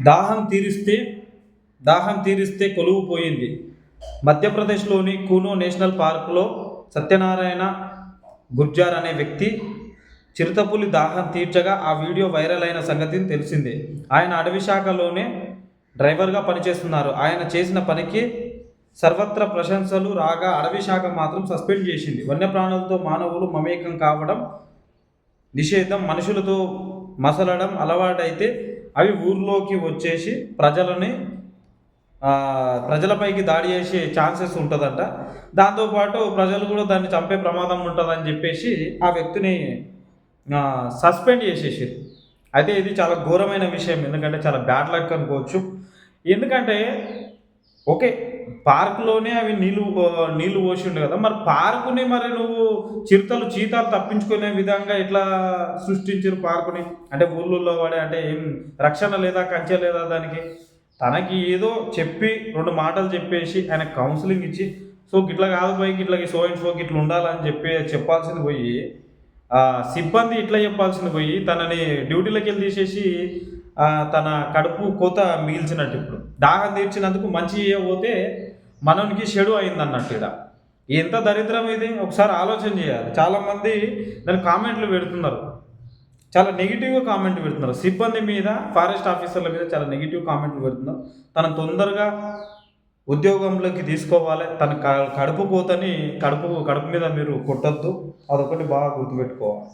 దాహం తీరిస్తే దాహం తీరిస్తే కొలువు పోయింది మధ్యప్రదేశ్లోని కూనో నేషనల్ పార్కులో సత్యనారాయణ గుర్జార్ అనే వ్యక్తి చిరుతపులి దాహం తీర్చగా ఆ వీడియో వైరల్ అయిన సంగతి తెలిసిందే. ఆయన అడవి శాఖలోనే డ్రైవర్గా పనిచేస్తున్నారు. ఆయన చేసిన పనికి సర్వత్ర ప్రశంసలు రాగా అడవి శాఖ మాత్రం సస్పెండ్ చేసింది. వన్యప్రాణులతో మానవులు మమేకం కావడం నిషేధం మనుషులతో మసలడం అలవాటైతే అవి ఊర్లోకి వచ్చేసి ప్రజలని ప్రజలపైకి దాడి చేసే ఛాన్సెస్ ఉంటుందంట. దాంతోపాటు ప్రజలు కూడా దాన్ని చంపే ప్రమాదం ఉంటుందని చెప్పేసి ఆ వ్యక్తిని సస్పెండ్ చేసేసారు అయితే ఇది చాలా ఘోరమైన విషయం. ఎందుకంటే చాలా బ్యాడ్ లక్ అనుకోవచ్చు. ఎందుకంటే ఓకే పార్కులోనే అవి నీళ్ళు నీళ్ళు పోసి ఉండే కదా. మరి పార్కుని మరి నువ్వు చిరుతలు చీతాలు తప్పించుకునే విధంగా ఎట్లా సృష్టించారు పార్కుని? అంటే ఊళ్ళల్లో వాడే అంటే ఏం రక్షణ లేదా కంచె లేదా దానికి? తనకి ఏదో చెప్పి రెండు మాటలు చెప్పేసి ఆయన కౌన్సిలింగ్ ఇచ్చి సో గిట్లా కాదు పోయి గిట్లా సో అండ్ సో గిట్లా ఉండాలని చెప్పి చెప్పాల్సింది పోయి సిబ్బంది ఇట్లా చెప్పాల్సింది పోయి తనని డ్యూటీలోకి వెళ్ళి తీసేసి తన కడుపు కోత మిగిల్చినట్టు ఇప్పుడు. దాహం తీర్చినందుకు మంచి పోతే మనోనికి చెడు అయింది అన్నట్టు ఇక్కడ ఎంత దరిద్రం ఇది? ఒకసారి ఆలోచన చేయాలి. చాలామంది దాని కామెంట్లు పెడుతున్నారు. చాలా నెగిటివ్గా కామెంట్ పెడుతున్నారు. సిబ్బంది మీద ఫారెస్ట్ ఆఫీసర్ల మీద చాలా నెగిటివ్ కామెంట్లు పెడుతున్నారు. తన తొందరగా ఉద్యోగంలోకి తీసుకోవాలి. తన క- కడుపు కోతని కడుపు కడుపు మీద మీరు కొట్టద్దు. అదొకటి బాగా గుర్తుపెట్టుకోవాలి.